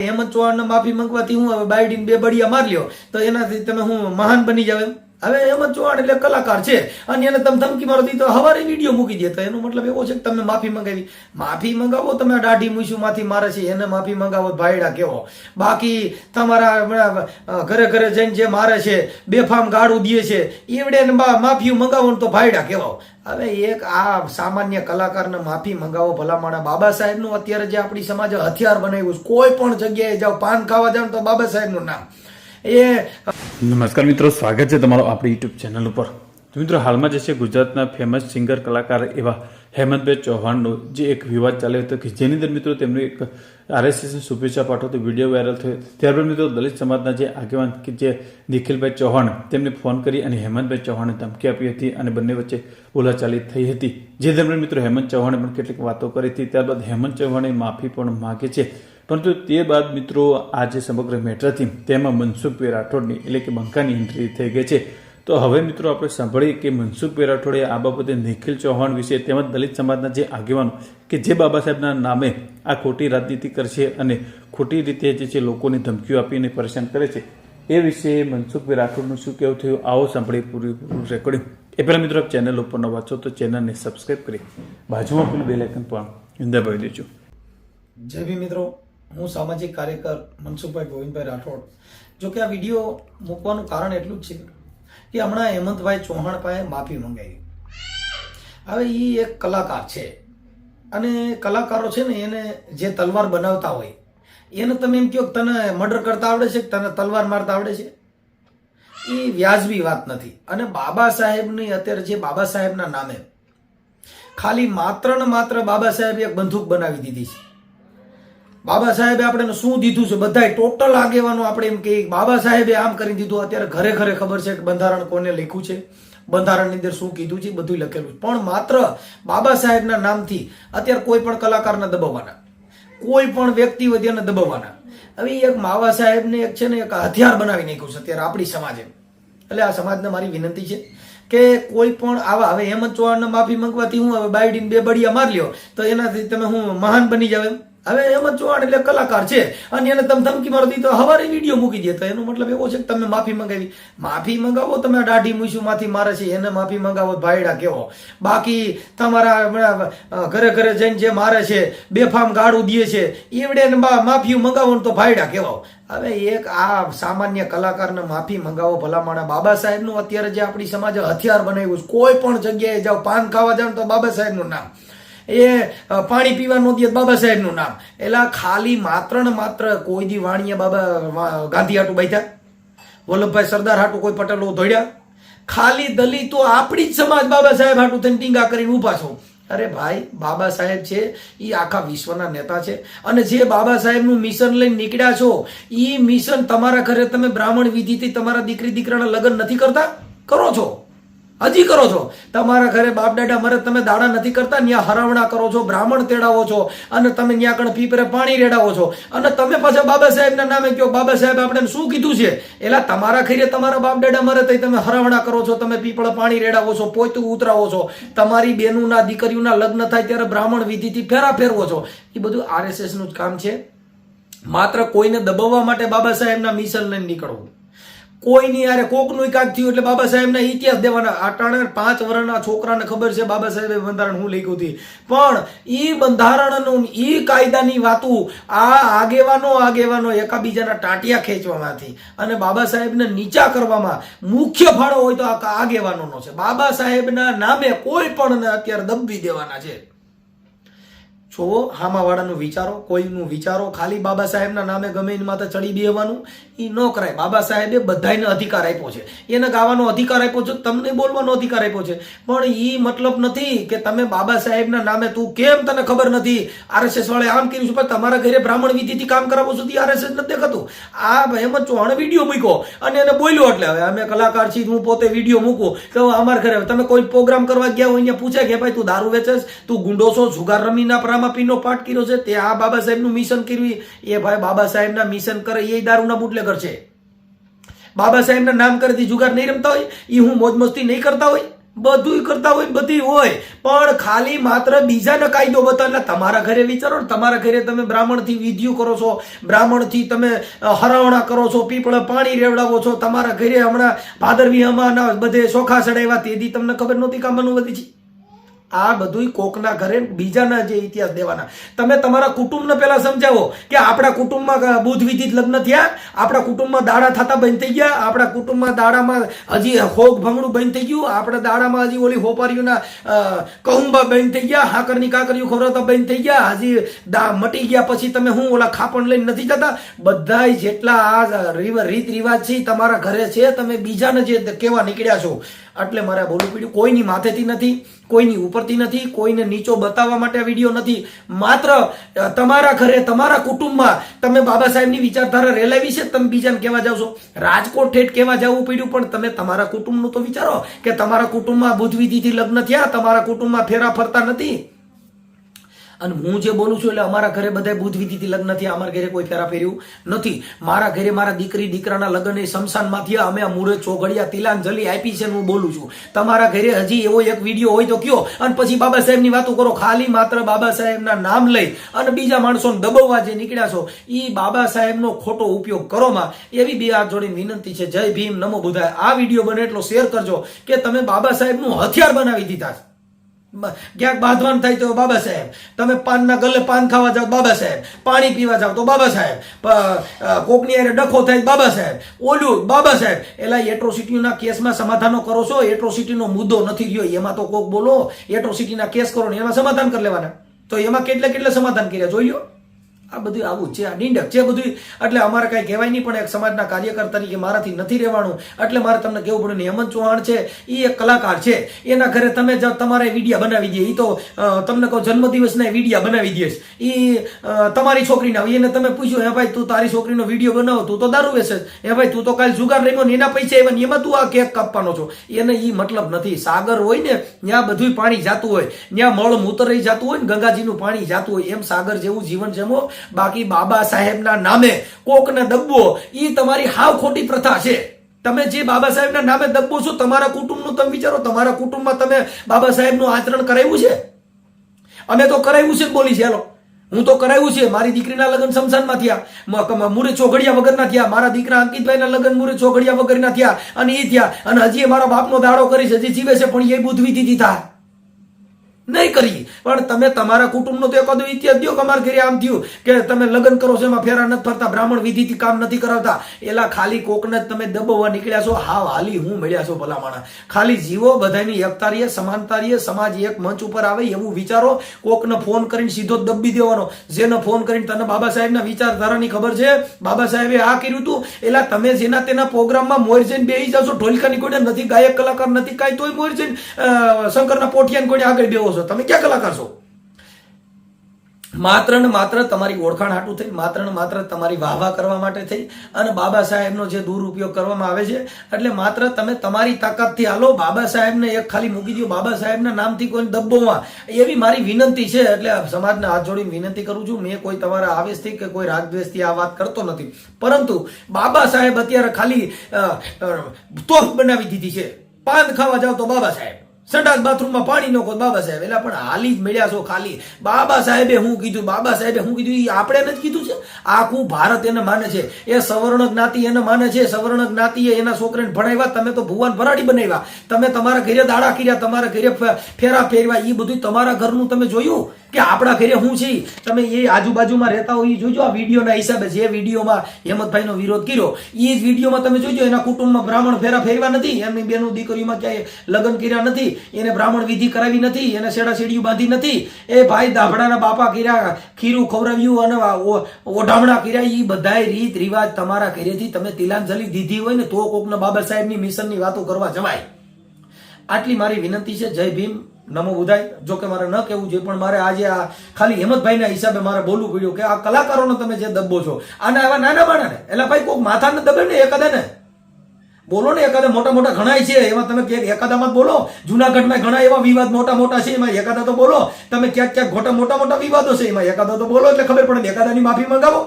હેમંત ચૌહાણને માફી માંગવાથી હું હવે બે બળિયા મારી લ્યો. તો એનાથી તમે હું મહાન બની જાવ એમ? હવે હેમંત ચૌહાણ એટલે કલાકાર છે. અને એને તમે ધમકી મારો દીધો હવારે વીડિયો મૂકી દે. તો એનો મતલબ એવો છે કે તમે માફી મંગાવી. માફી મંગાવો તમે દાઢી મૂછું માંથી મારે છે, એને માફી મંગાવો ભાઈડા કેવો. બાકી તમારા ઘરે ઘરે જઈને જે મારે છે, બેફામ ગાળું દે છે એવડે માફી મંગાવો તો ભાઈડા કેવો. હવે એક આ સામાન્ય કલાકારને માફી મંગાવો ભલામણા બાબા સાહેબનું અત્યારે જે આપણી સમાજે હથિયાર બનાવ્યું કોઈ પણ જગ્યાએ જાઓ, પાન ખાવા જાવ તો બાબા સાહેબનું નામ. એ નમસ્કાર મિત્રો, સ્વાગત છે તમારો આપણી યુટ્યુબ ચેનલ ઉપર. મિત્રો, હાલમાં જે છે ગુજરાતના ફેમસ સિંગર કલાકાર એવા હેમંતભાઈ ચૌહાણનો જે એક વિવાદ ચાલ્યો હતો કે જેની અંદર મિત્રો તેમનું એક આરએસએસની શુભેચ્છા પાઠવતો વીડિયો વાયરલ થયો. ત્યારબાદ મિત્રો, દલિત સમાજના જે આગેવાન કે જે નિખિલભાઈ ચૌહાણ તેમને ફોન કરી અને હેમંતભાઈ ચૌહાણને ધમકી આપી હતી અને બંને વચ્ચે બોલાચાલી થઈ હતી. જે દરમિયાન મિત્રો, હેમંત ચૌહાણે પણ કેટલીક વાતો કરી હતી. ત્યારબાદ હેમંત ચૌહાણે માફી પણ માગે છે. પરંતુ તે બાદ મિત્રો આ જે સમગ્ર મેટરથી તેમાં મનસુખભાઈ રાઠોડની એટલે કે બંકાની એન્ટ્રી થઈ ગઈ છે. તો હવે મિત્રો આપણે સાંભળીએ કે મનસુખભાઈ રાઠોડે આ બાબતે નિખિલ ચૌહાણ વિશે તેમજ દલિત સમાજના જે આગેવાનો કે જે બાબા સાહેબના નામે આ ખોટી રાજનીતિ કરશે અને ખોટી રીતે જે છે લોકોને ધમકીઓ આપીને પરેશાન કરે છે, એ વિશે મનસુખભાઈ રાઠોડનું શું કહેવું થયું, આવો સાંભળીએ પૂરેપૂરું રેકોર્ડિંગ એ પહેલાં મિત્રો ચેનલ ઉપર વાંચો તો ચેનલને સબસ્ક્રાઈબ કરી બાજુમાં પેલું બેલ આઇકન પણ દબાવી દેજો. જય ભી મિત્રો. હું સામાજિક કાર્યકર મનસુખભાઈ ગોવિંદભાઈ રાઠોડ. જો કે આ વીડિયો મૂકવાનું કારણ એટલું જ છે કે હમણાં હેમંતભાઈ ચૌહાણ પાસે માફી મંગાવી. હવે એ એક કલાકાર છે. અને કલાકારો છે ને એને જે તલવાર બનાવતા હોય, એને તમે એમ કહો તને મર્ડર કરતા આવડે છે કે તને તલવાર મારતા આવડે છે? એ વ્યાજબી વાત નથી. અને બાબા સાહેબની અત્યારે જે બાબા સાહેબના નામે ખાલી માત્ર ને માત્ર બાબા સાહેબ એક બંદૂક બનાવી દીધી છે. બાબા સાહેબે આપણે શું દીધું છે? બધાય ટોટલ આગેવાનો આપણે એમ કે, બાબા સાહેબે આમ કરી દીધું. અત્યારે ઘરે ઘરે ખબર છે કે બંધારણ કોને લખ્યું છે? બંધારણની અંદર શું કીધું છે? બધું લખેલું છે. પણ માત્ર બાબા સાહેબના નામથી અત્યારે કોઈ પણ કલાકારને દબાવવાના. કોઈ પણ વ્યક્તિ વધ્યાને દબાવવાના. હવે એક માવા સાહેબને એક છે ને એક હથિયાર બનાવી નાખ્યું છે અત્યારે આપણી સમાજે. એટલે આ સમાજને મારી વિનંતી છે કે કોઈ પણ આવા, હવે હેમંત ચૌહાણને માફી માંગવાથી હું હવે બાયડીને બે બળિયા મારી લ્યો, તો એનાથી તમે હું મહાન બની જાવ એમ. હવે હેમંત ચૌહાણ એટલે કલાકાર છે. અને એને તમે ધમકી મારો દીધો. હવારે વીડિયો મૂકી દે તો એનો મતલબ એવો છે કે તમે માફી મંગાવી. માફી મંગાવો, તમે દાઢી મૂછું માંથી મારે છે, એને માફી મંગાવો ભાઈડા કેવો. બાકી તમારા ઘરે ઘરે જઈને જે મારે છે, બેફામ ગાળું દે છે, એવડે માફી મંગાવો ને તો ભાઈડા કેવો. હવે એક આ સામાન્ય કલાકારને માફી મંગાવો ભલામણા બાબા સાહેબનું. અત્યારે જે આપણી સમાજે હથિયાર બનાવ્યું કોઈ પણ જગ્યાએ જાઓ, પાન ખાવા જાવ તો બાબા સાહેબનું નામ. એ પાણી પીવા નો દે તો બાબા સાહેબનું નામ. એટલે ખાલી માત્ર ને માત્ર કોઈ દી વાણિયા બાબા ગાંધી હાટુ બેઠા. વલ્લભભાઈ સરદાર હાટુ કોઈ પટેલો ધોડ્યા ખાલી દલિતો આપણી જ સમાજ બાબા સાહેબ હાટુ થઈને ટીંગા કરીને ઊભા છો. અરે ભાઈ, બાબા સાહેબ છે એ આખા વિશ્વના નેતા છે. અને જે બાબા સાહેબનું મિશન લઈને નીકળ્યા છો એ મિશન તમારા ઘરે તમે બ્રાહ્મણ વિધિથી તમારા દીકરી દીકરાના લગ્ન નથી કરતા? કરો છો? હજી કરો છો? તમારા ઘરે બાપ દાદા મરે તમે દાડા નથી કરતા ત્યાં હરાવણા કરો છો, બ્રાહ્મણ તેડાવો છો, અને તમે ત્યાં આગળ પીપરે પાણી રેડાવો છો. અને તમે પાછા બાબા સાહેબના નામે કહો, બાબા સાહેબ, આપણે શું કીધું છે? એટલે તમારા ઘરે તમારા બાપ દાદા મરે તો તમે હરાવણા કરો છો, તમે પીપળ પાણી રેડાવો છો, પોતું ઉતરાવો છો. તમારી બેનુના દીકરીઓના લગ્ન થાય ત્યારે બ્રાહ્મણ વિધિથી ફેરા ફેરવો છો. એ બધું આરએસએસનું જ કામ છે. માત્ર કોઈને દબાવવા માટે બાબા સાહેબના મિશન લઈને નીકળવું. કોઈની યારે કોકનું કાંક થયું એટલે બાબા સાહેબને ઇતિહાસ દેવાના. અટાણે પાંચ વર્ષના છોકરાને ખબર છે બાબા સાહેબે બંધારણ હું લખ્યું હતી. પણ એ બંધારણનું એ કાયદાની વાતું આ આગેવાનો આગેવાનો એકાબીજાના ટાંટિયા ખેંચવામાંથી અને બાબા સાહેબને નીચા કરવામાં મુખ્ય ફાળો હોય તો આ આગેવાનોનો છે. બાબા સાહેબના નામે કોઈ પણ અત્યારે દબવી દેવાના છે. જોવો હામાવાળાનું વિચારો, કોઈનું વિચારો, ખાલી બાબા સાહેબના નામે ગમે એની માથે ચડી બેવાનું એ ન કરાય. બાબા સાહેબે બધાને અધિકાર આપ્યો છે. એને ગાવાનો અધિકાર આપ્યો છે, તમને બોલવાનો અધિકાર આપ્યો છે. પણ એ મતલબ નથી કે તમે બાબા સાહેબના નામે તું કેમ તને ખબર નથી? આરએસએસ વાળે આમ કર્યું છે, પણ તમારા ઘરે બ્રાહ્મણ વિધિથી કામ કરાવો સુધી આરએસએસ નથી દેખાતું. આ હેમંત ચૌહાણે વીડિયો મૂક્યો અને એને બોલ્યો એટલે હવે અમે કલાકાર છીએ હું પોતે વીડિયો મૂકું. તો અમારા ઘરે તમે કોઈ પ્રોગ્રામ કરવા ગયા હોય, અહીંયા પૂછે કે ભાઈ તું દારૂ વેચેસ તું ગુંડો છો, જુગાર રમીના રામાપીનો પાઠ કર્યો છે, તે આ બાબા સાહેબનું મિશન કર્યું. એ ભાઈ બાબા સાહેબના મિશન કરે, એ દારૂના બુટલેગર છે. બાબા સાહેબના નામ કરતી જુગાર નહીં રમતા હોય એ હું મોજ મસ્તી નહીં કરતા હોય, બધુંય કરતા હોય બધી હોય. પણ ખાલી માત્ર બીજાને કાયદો બતાવે તમારા ઘરે વિચારો તમારા ઘરે તમે બ્રાહ્મણથી વિધિયું કરો છો, બ્રાહ્મણથી તમે હરાવણા કરો છો, પીપળે પાણી રેવડાવો છો, તમારા ઘરે હમણાં ભાદરવી હમાના બધે ચોખા ચડાવ્યા તેથી તમને ખબર નહોતી કામનું બધી છે? આ બધુંય કોકના ઘરે બીજાના જે ઇતિહાસ દેવાના. તમે તમારા કુટુંબને પહેલા સમજાવો કે આપણા કુટુંબમાં બુધ વિધિત લગ્ન થયા, આપણા કુટુંબમાં દાડા થતા બંધ થઈ ગયા, આપણા કુટુંબમાં દાડામાં હજી હોગ ભંગડું બંધ થઈ ગયું, આપણા દાડામાં હજી ઓલી હોપારીઓના કહુંબા બંધ થઈ ગયા, હાકરની કાકરીઓ ખવડાવતા બંધ થઈ ગયા, હજી દા મટી ગયા પછી તમે હું ઓલા ખાપણ લઈને નથી જતા? બધાય જેટલા આ રીત રિવાજ છે તમારા ઘરે છે, તમે બીજાને જે કેવા નીકળ્યા છો એટલે મારે બોલવું પડ્યું. કોઈની માથેથી નથી, કોઈની ઉપરથી નથી, કોઈને નીચો બતાવવા માટે આ વીડિયો નથી. માત્ર તમારા ઘરે, તમારા કુટુંબમાં તમે બાબા સાહેબની વિચારધારા રેલાવી છે, તમે બીજાને કહેવા જાવ છો. રાજકોટ ઠેઠ કહેવા જવું પડ્યું, પણ તમે તમારા કુટુંબનું તો વિચારો કે તમારા કુટુંબમાં બુધવિધિથી લગ્ન થયા, તમારા કુટુંબમાં ફેરા ફરતા નથી. અને હું જે બોલું છું એટલે અમારા ઘરે બધા બુધ વિધિથી લગ્ન થયા, અમારા ઘરે કોઈ ફેરા ફેર્યું નથી. મારા ઘરે મારા દીકરી, દીકરાના લગ્ન એ શમશાનમાં થયા, અમે આ મૂળે ચોઘડિયા, તિલાંજલિ આપી છે હું બોલું છું. તમારા ઘરે હજી એવો એક વીડિયો હોય તો કયો અને પછી બાબા સાહેબની વાતો કરો. ખાલી માત્ર બાબા સાહેબના નામ લઈ અને બીજા માણસોને દબાવવા જે નીકળ્યા છો એ બાબા સાહેબનો ખોટો ઉપયોગ કરોમાં એવી બે હાથ જોડીને વિનંતી છે. જય ભીમ, નમો બુધાય. આ વીડિયો બને એટલો શેર કરજો કે તમે બાબા સાહેબનું હથિયાર બનાવી દીધા છે. ક્યાંક બાંધવાન થાય તો બાબા સાહેબ. તમે પાનના ગલે પાન ખાવા જાઓ બાબા સાહેબ. પાણી પીવા જાઓ તો બાબા સાહેબ. કોકની અરે ડખો થાય બાબા સાહેબ. ઓલું બાબા સાહેબ. એલા એટ્રોસિટીના કેસમાં સમાધાનો કરો છો? એટ્રોસિટીનો મુદ્દો નથી રહ્યો એમાં તો કોક બોલો એટ્રોસિટીના કેસ કરો ને એમાં સમાધાન કરી લેવાના. તો એમાં કેટલે કેટલે સમાધાન કર્યા? જોઈ લો આ બધું આવું છે, આ ડીંડક છે બધું. એટલે અમારે કાંઈ કહેવાય નહીં, પણ એક સમાજના કાર્યકર તરીકે મારાથી નથી રહેવાનું. એટલે મારે તમને કેવું પડ્યું હેમંત ચૌહાણ છે એ એક કલાકાર છે. એના ઘરે તમે જ તમારે વિડીયા બનાવી દે. એ તો તમને કહો, જન્મદિવસના વિડીયા બનાવી દેશ એ તમારી છોકરીના એને તમે પૂછ્યું, હે ભાઈ, તું તારી છોકરીનો વીડિયો બનાવો, તું તો દારૂ વેચે હે ભાઈ, તું તો કાલ જુગાર રમ્યો ને, એના પૈસા આવ્યા ને, એમાં તું આ કેક કાપવાનો છો. એને એ મતલબ નથી. સાગર હોય ને, ત્યાં બધું પાણી જાતું હોય. ત્યાં મળ મૂત્ર રહી જાતું હોય ને, ગંગાજીનું પાણી જાતું હોય. એમ સાગર જેવું જીવન જમો બાકી બાબા સાહેબના નામે કોકને દબવો એ તમારી હાવ ખોટી પ્રથા છે. તમે જે બાબા સાહેબના નામે દબો છો, તમારા કુટુંબનું તમે વિચારો, તમારા કુટુંબમાં તમે બાબા સાહેબનું આચરણ કરાવ્યું છે? અમે તો કરાવ્યું છે બોલી છે હું તો કરાવ્યું છે, મારી દીકરીના લગ્ન શમશાનમાં થયા. મુરે ચોઘડિયા વગરના થયા. મારા દીકરા અંકિતભાઈના લગ્ન મુરે ચોઘડિયા વગરના થયા અને એ થયા. અને હજી એ મારા બાપનો દાડો છે, હજી જીવે છે, પણ એ બુદ્ધવિધિથી થાય. નહીં કરી. પણ તમે તમારા કુટુંબનો તો એકાદો ઇતિહાસ દો કે અમારા ઘરે આમ થયું કે તમે લગ્ન કરો છો એમાં ફેરા નથી ફરતા, બ્રાહ્મણ વિધિથી કામ નથી કરાવતા. એલા ખાલી કોકને તમે દબાવવા નીકળ્યા છો. હાવ હાલી હું મળ્યા છો ભલા માણા ખાલી જીવો બધાની એકતા રહીએ સમાનતા રહીએ સમાજ એક મંચ ઉપર આવે એવું વિચારો. કોકને ફોન કરીને સીધો દબી દેવાનો. જેને ફોન કરીને તને બાબા સાહેબના વિચારધારાની ખબર છે? બાબા સાહેબે આ કર્યું હતું એલા તમે જેના તેના પ્રોગ્રામમાં મોર જઈને બેસી જાવ છો. ઢોલકા નીકળ્યા નથી, ગાયક કલાકાર નથી, કાંઈ તોય મોર શંકરના પોઠિયાને કોઈ આગળ બેવો છો. તમે ક્યાં કલાકાર છો? માત્ર ને માત્ર તમારી ઓળખાણ હાટું થઈ, માત્ર ને માત્ર તમારી વાહવા કરવા માટે થઈ અને બાબા સાહેબનો જે દુરુપયોગ કરવામાં આવે છે, એટલે માત્ર તમે તમારી તાકાતથી હાલો, બાબા સાહેબને એક ખાલી મૂકી દો બાબા સાહેબના નામથી કોઈ દબ્બોમાં એવી મારી વિનંતી છે, એટલે સમાજને હાથ જોડીને વિનંતી કરું છું, મેં કોઈ તમારા આવેશથી કે કોઈ રાગદ્વેષથી આ વાત કરતો નથી. પરંતુ બાબા સાહેબ અત્યારે ખાલી તોફ બનાવી દીધી છે. પાન ખાવા જાવ તો બાબા સાહેબ. સંડાસ બાથરૂમમાં પાણી નો બાબા સાહેબ. એટલે પણ હાલી જ મળ્યા છો ખાલી. બાબા સાહેબે હું કીધું, બાબા સાહેબે હું કીધું એ આપણે નથી કીધું છે? આખું ભારત એને માને છે? એ સવર્ણ જ્ઞાતિ એને માને છે? સવર્ણ જ્ઞાતિએ એના છોકરાને ભણાવ્યા, તમે તો ભુવન ભરાડી બનાવ્યા. તમે તમારા ઘરે દાડા કર્યા, તમારા ઘરે ફેરા ફેરવા એ બધું તમારા ઘરનું તમે જોયું? કે આપણા ઘરે હું છે? તમે એ આજુબાજુમાં રહેતા હોય એ જોજો આ વિડીયોના હિસાબે જે વિડીયોમાં હેમંતભાઈનો વિરોધ કર્યો. એ જ વિડીયોમાં તમે જોજો, એના કુટુંબમાં બ્રાહ્મણ ફેરા ફેરવા નથી. એમની બેનું દીકરીઓમાં ક્યાંય લગ્ન કર્યા નથી. એને બ્રાહ્મણ વિધિ કરાવી નથી, એને શેડા શેડીયું બાંધી નથી. એ ભાઈ દાભડાના બાપા કર્યા, ખીરું ખવડાવ્યું અને ઓઢામણા કર્યા. એ બધાય રીત રિવાજ તમારા ઘરેથી તમે તિલાંજલિ દીધી હોય ને, તો કોકના બાબા સાહેબની મિશનની વાતો કરવા જવાય. આટલી મારી વિનંતી છે. જય ભીમ. નમો બુધાય. જો કે મારે ન કહેવું જોઈએ, પણ મારે આજે આ ખાલી હેમંતભાઈના હિસાબે મારે બોલવું પડ્યું કે આ કલાકારોનો તમે જે દબ્બો છો, આના આવા નાના માણાને એટલે ભાઈ કોઈક માથાને દબે ને. એકાદાને બોલો ને એકાદા મોટા મોટા ઘણાય છે. એમાં તમે ક્યાંક એકાદામાં બોલો, જુનાગઢમાં ઘણા એવા વિવાદ મોટા મોટા છે. એમાં એકાદા તો બોલો, તમે ક્યાંક ક્યાંક મોટા મોટા મોટા વિવાદો છે. એમાં એકાદા તો બોલો એટલે ખબર પડે એકાદાની માફી મંગાવો.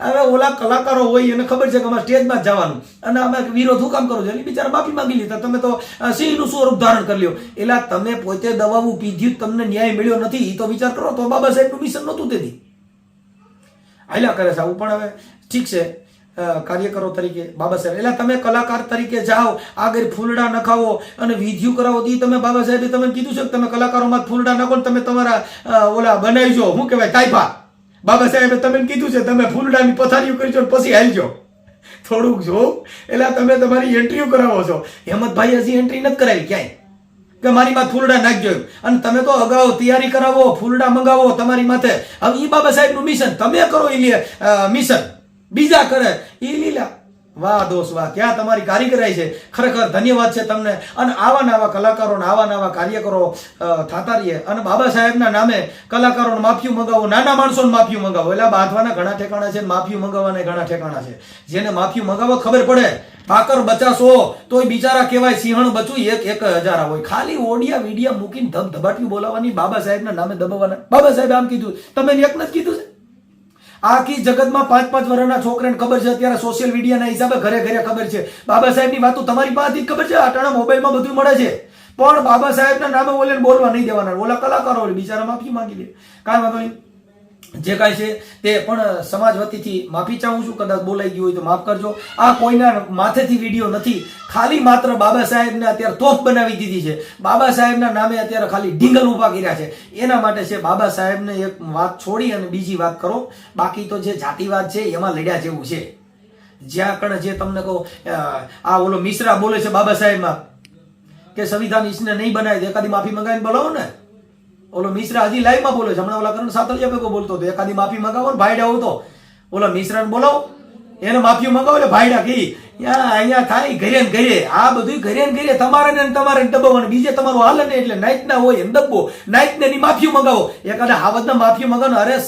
હવે ઓલા કલાકારો હોય એને ખબર છે કે અમારે સ્ટેજમાં જ જવાનું. અને અમે વિરોધ હું કામ કરો છો? એટલે બિચારા માફી માંગી લીધા. તમે તો સિંહનું સ્વરૂપ ધારણ કરી લ્યો. એટલે તમે પોતે દવાવું પીધ્યું, તમને ન્યાય મળ્યો નથી. એ તો વિચાર કરો, તો બાબા સાહેબનું મિશન નહોતું તેથી. આયલા કરે છે પણ હવે. ઠીક છે. કાર્યકરો તરીકે, બાબા સાહેબ. એટલે તમે કલાકાર તરીકે જાઓ, આગળ ફૂલડા નખાવો અને વિધિયું કરાવો તો તમે બાબા સાહેબે તમે કીધું છે કે તમે કલાકારોમાં ફૂલડા નાખો તમે તમારા ઓલા બનાવીજો શું કહેવાય? તાઇફા બાબા સાહેબે તમે કીધું છે, તમે ફૂલડાની પથારીઓ કરજો ને પછી હાલજો. થોડુંક જો. એટલે તમે તમારી એન્ટ્રીઓ કરાવો છો. હેમંતભાઈ હજી એન્ટ્રી નથી કરાવી ક્યાંય? કે મારી માં ફૂલડા નાખજો અને તમે તો અગાઉ તૈયારી કરાવો, ફૂલડા મંગાવો તમારી માથે. હવે એ બાબા સાહેબનું મિશન તમે કરો એ મિશન બીજા કરે એ લીલા. વાહ દોસ્ત, વાહ, ક્યાં તમારી કારીગરાઈ છે? ખરેખર ધન્યવાદ છે તમને. અને આવા નવા કલાકારો આવા નવા કાર્યકરો થતા રહીએ. અને બાબા સાહેબના નામે કલાકારોને માફિયું મંગાવો, નાના માણસોને માફિયું મંગાવો. એટલે બાંધવાના ઘણા ઠેકાણા છે માફિયું મંગાવવાના ઘણા ઠેકાણા છે. જેને માફિયું મંગાવો ખબર પડે પાકર બચાસો તોય બિચારા કહેવાય સિંહણ બચું, એક એક હજાર હોય ખાલી ઓડિયા વિડિયા મૂકીને ધબ ધબાટ્યું બોલાવવાની બાબા સાહેબના નામે દબાવવાના. બાબા સાહેબ આમ કીધું, તમે એક જ કીધું છે? આખી જગતમાં પાંચ પાંચ વર્ષના છોકરાને ખબર છે અત્યારે સોશિયલ મીડિયાના હિસાબે ઘરે ઘરે ખબર છે. બાબા સાહેબની વાતો તમારી પાસેથી જ ખબર છે? અટાણા મોબાઈલમાં બધું મળે છે. પણ બાબા સાહેબના નામે ઓલે બોલવા નહીં દેવાના. ઓલા કલાકારો બિચારા માફી માંગી લે. કાંઈ વાંધો નહીં. જે કાંઈ છે તે પણ સમાજ વતીથી માફી ચાહું છું, કદાચ બોલાઈ ગયું હોય તો માફ કરજો. આ કોઈના માથેથી વીડિયો નથી. ખાલી માત્ર બાબા સાહેબને અત્યારે તોફ બનાવી દીધી છે. બાબા સાહેબના નામે અત્યારે ખાલી ઢીંગલ ઊભા કર્યા છે. એના માટે છે બાબા સાહેબને એક વાત છોડી અને બીજી વાત કરો. બાકી તો જે જાતિવાદ છે એમાં લડ્યા જેવું છે. જ્યાં કણ જે તમને કહો આ ઓલો મિશ્રા બોલે છે બાબા સાહેબમાં કે સંવિધાન ઈસને નહીં બનાવી દે, એકાદી માફી મંગાવીને બોલાવો ને. ઓલો મિશ્રા હજી લાઈવમાં બોલે છે. હમણાં ઓલા કરણ સાતલિયા ભેગો બોલતો હતો. એકાદી માફી મગાવો ને ભાઈડા આવતો. ઓલા મિશ્રાને બોલાવો. એને માફી મંગાવો એટલે ભાઈડા કહી યા, અહીંયા થાય ઘરે ને ઘરે. આ બધું ઘરે ને ઘરે. તમારે ને તમારે ને દબાવવાનું બીજે તમારું હાલે ને એટલે નાઈટ ના હોય એમ દબો નાઈટ ને એની માફી મંગાવો. એકાદા હાવજના માફી મગાવો અરે,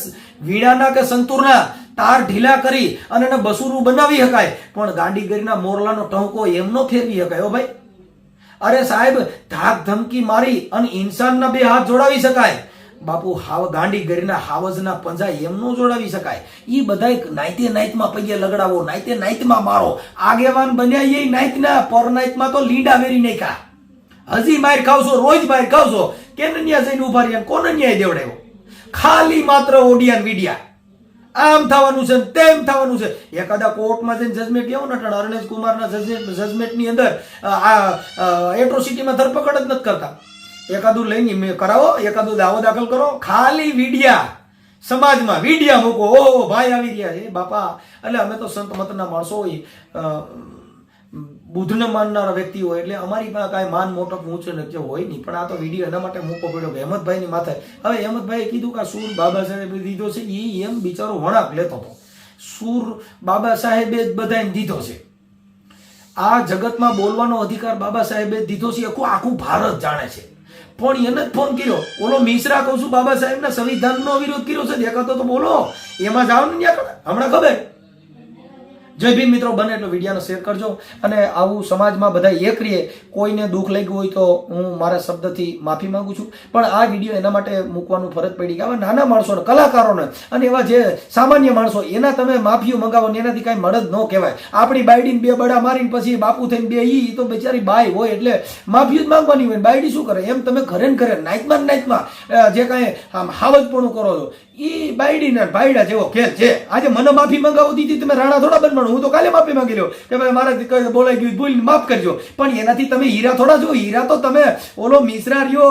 વીણાના કે સંતુરના? તાર ઢીલા કરી અને એને બસુરું બનાવી શકાય પણ ગાંડીગરીના મોરલાનો ટહુકો એમનો ફેરવી શકાય હો ભાઈ. અરે સાહેબ, ધાક ધમકી મારી અને ઇન્સાનના બે હાથ જોડાવી શકાય. બાપુ, હાવ ગાંડી ગરીના હાવજના પંજા એમનો જોડાવી શકાય. એ બધાય નાઈતે નાઈતમાં પૈયે લગડાવો નાઈતે નાઈતમાં મારો. આગેવાન બન્યા એ નાઈતના પર નાઈતમાં તો લીંડા વેરી નાખ્યા. હજી માર ખાવશો, રોજ માર ખાવશો. કેન ન્યા જઈને ઊભા રહ્યા, કોને ન્યાય દેવડાવ્યો ખાલી માત્ર ઓડિયાન વિડિયા. આમ થવાનું છે તેમ થવાનું છે. એકાદા કોર્ટમાં જઈને જજમેન્ટ લેવું નટણ અરણેશ કુમારના જજમેન્ટની અંદર આ એટ્રોસિટીમાં ધરપકડ જ નથી કરતા. એકાદું લઈને મેં કરાવો, એકાદું દાવો દાખલ કરો. ખાલી વીડિયા. સમાજમાં વીડિયા મૂકો. ઓ ભાઈ આવી રહ્યા છે. બાપા. એટલે અમે તો સંત મતના માણસો બુદ્ધને માનનારા વ્યક્તિ હોય એટલે અમારી પાસે કાંઈ માન મોટો ઊંચો નથી હોય નહીં. પણ આ તો વીડિયો એના માટે મૂકો પડ્યો કે હેમંતભાઈની માથે. હવે હેમંતભાઈએ કીધું કે આ સૂર બાબા સાહેબે દીધો છે એ એમ બિચારો વણાક લેતો હતો. સૂર બાબા સાહેબે જ બધાને દીધો છે. આ જગતમાં બોલવાનો અધિકાર બાબા સાહેબે દીધો છે આખું આખું ભારત જાણે છે. પણ એને જ ફોન કર્યો. ઓલો મિશ્રા કહું છું, બાબા સાહેબના સંવિધાનનો વિરોધ કર્યો છે, દેખાતો તો બોલો. એમાં જાઓ ને ત્યાં હમણાં ખબર? જય ભીમ મિત્રો, બને એટલો વિડીયોને શેર કરજો અને આવું સમાજમાં બધા એક રહીએ, કોઈને દુઃખ લાગ્યું હોય તો હું મારા શબ્દથી માફી માંગુ છું. પણ આ વીડિયો એના માટે મૂકવાનું ફરજ પડી કે આવા નાના માણસોને, કલાકારોને અને એવા જે સામાન્ય માણસો, એના તમે માફીઓ મંગાવો ને એનાથી કાંઈ મળદ ન કહેવાય. આપણી બાયડીને બે બડા મારીને પછી બાપુ થઈને બે, ઈ તો બિચારી બાઈ હોય એટલે માફી જ માંગવાની હોય. બાયડી શું કરે? એમ તમે ઘરે ઘરે નાઇટમાં નાઇટમાં જે કાંઈ આમ હાવજપણું કરો છો. એ બાયડીના બાયડા જેવો ખેલ છે. આજે મને માફી મંગાવો દીધી, તમે રાણા થોડા બનવાનું હું તો કાલે માફી માંગી લ્યો. કે ભાઈ મારા બોલાઈ ગયું ભૂલ માફ કરજો. પણ એનાથી તમે હીરા થોડા છો હીરા તો તમે ઓલો મિશ્રા રહ્યો.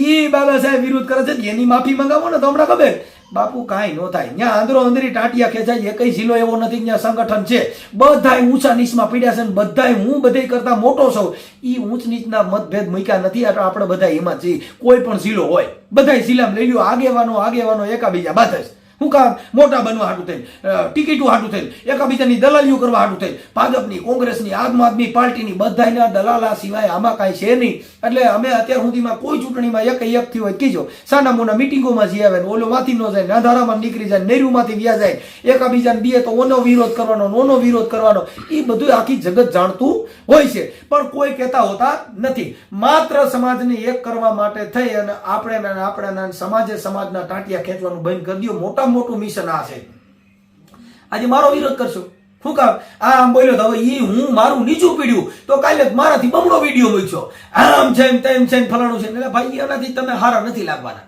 ઈ બાબા સાહેબ વિરોધ કરે છે એની માફી મંગાવો ને તો હમણાં ખબર. બાપુ, કાંઈ ન થાય. ત્યાં આંદરો અંદરી ટાંટિયા ખેંચાય. એક જિલ્લો એવો નથી ત્યાં સંગઠન છે. બધાય ઊંચા નીચમાં પીડ્યા છે ને બધાય હું બધે કરતા મોટો છું. એ ઊંચ નીચના મતભેદ મૂક્યા નથી. આપણે બધા એમાં છીએ. કોઈ પણ જિલ્લો હોય. બધાય જિલ્લામાં લઈ લ્યો. આગેવાનો આગેવાનો, એકાબીજા, બાદ જ. હું મોટા બનવા હાટું થઈ ટિકિટો હાટું થઈ એકબીજાની દલાલીઓ કરવા હાટું થઈ ભાજપની, કોંગ્રેસની આમ આદમી પાર્ટીની બધાના દલાલા સિવાય આમાં કાંઈ છે નહીં. એટલે અમે અત્યાર સુધીમાં કોઈ ચૂંટણીમાં એક એક થી હોય. કીજો, સાના મોના મિટિંગોમાં જઈ આવે ઓલો માંથી ન જાય નાધારામાં નીકળી જાય નેરુમાંથી વ્યા જાય એકબીજાને બીએ તો ઓનો વિરોધ કરવાનો નોનો વિરોધ કરવાનો એ બધું આખી જગત જાણતું હોય છે. પણ કોઈ કહેતા હોતા નથી. માત્ર સમાજને એક કરવા માટે થઈ અને આપણે આપણે સમાજે સમાજના ટાંટિયા ખેંચવાનું બંધ કરી દો મોટા મોટું મિશન આ છે. આજે મારો વિરોધ કરશો. શું કામ? આ આમ બોલ્યો હવે એ હું મારું નીચું પીડ્યું. તો કાલે મારાથી બમણો વીડિયો મૂક્યો. આમ છે તેમ છે ફલાણું છે. એટલે ભાઈ, એનાથી તમે હારા નથી લાગવાના.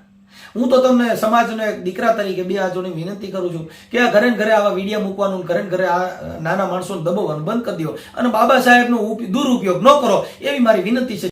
હું તો તમને સમાજનો એક દીકરા તરીકે બે હાથોની વિનંતી કરું છું કે આ ઘરે ઘરે આવા વીડિયો મૂકવાનું, ઘરે ઘરે આ નાના માણસોને દબાવવાનું બંધ કરી દો. અને બાબા સાહેબનો દુરુપયોગ ન કરો એવી મારી વિનંતી છે.